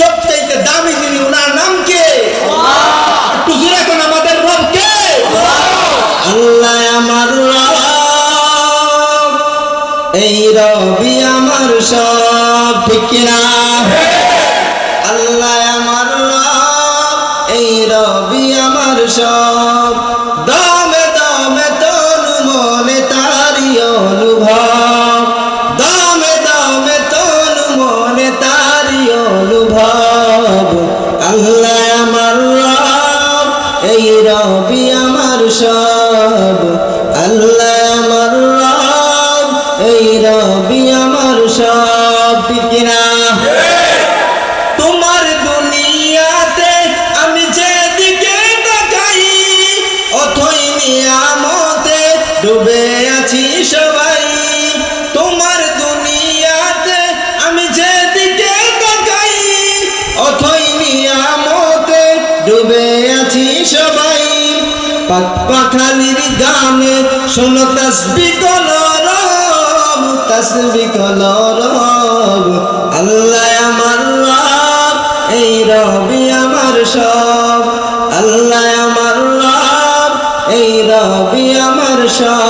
সবচাইতে দামি যিনি ওনার নাম কে? একটু আমাদের রব কে? আল্লাহ আমার রব এই রবি আমার সব ঠিক কিনা আল্লাহ আমার রব এই রবি আমার সব ডুবে আছি সবাই। তোমার দুনিয়াতে আমি যেদিকে তাকাই, অথই নিয়ামতে ডুবে আছি সবাই। পাখালির গানে শোনো তসবি কলরব তসবি আল্লাহ আমার রব, এই রবি আমার সব। আল্লাহ আমার রব, এই রবি আমার সব।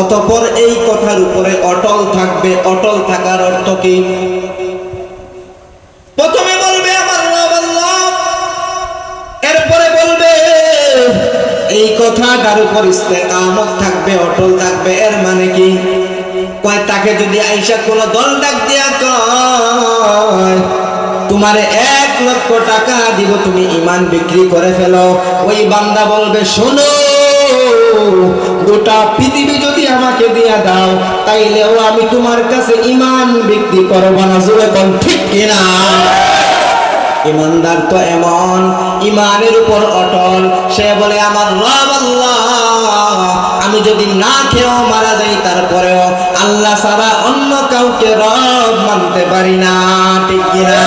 অতঃপর এই কথার উপরে অটল থাকবে, অটল থাকার অর্থ কি? প্রথমে বলবে আমার এরপরে বলবে, এই কথাটার উপর ইস্তেকামত থাকবে, অটল থাকবে, এর মানে কি? কয়, তাকে যদি আইসা কোন দল ডাক দিয়া কয়, তোমারে এক লক্ষ টাকা দিব, তুমি ইমান বিক্রি করে ফেলো। ওই বান্দা বলবে, শোনো গোটা পৃথিবী যদি আমাকে দিয়া দাও, তাইলেও আমি তোমার কাছে ইমান বিক্রি করব না। জোরে বল, ঠিক কিনা? ইমানদার তো এমন ইমানের উপর অটল। সে বলে, আমার রব আল্লাহ, আমি যদি না খেয়েও মারা যাই, তারপরেও আল্লাহ ছাড়া অন্য কাউকে রব মানতে পারি না। ঠিক কিনা?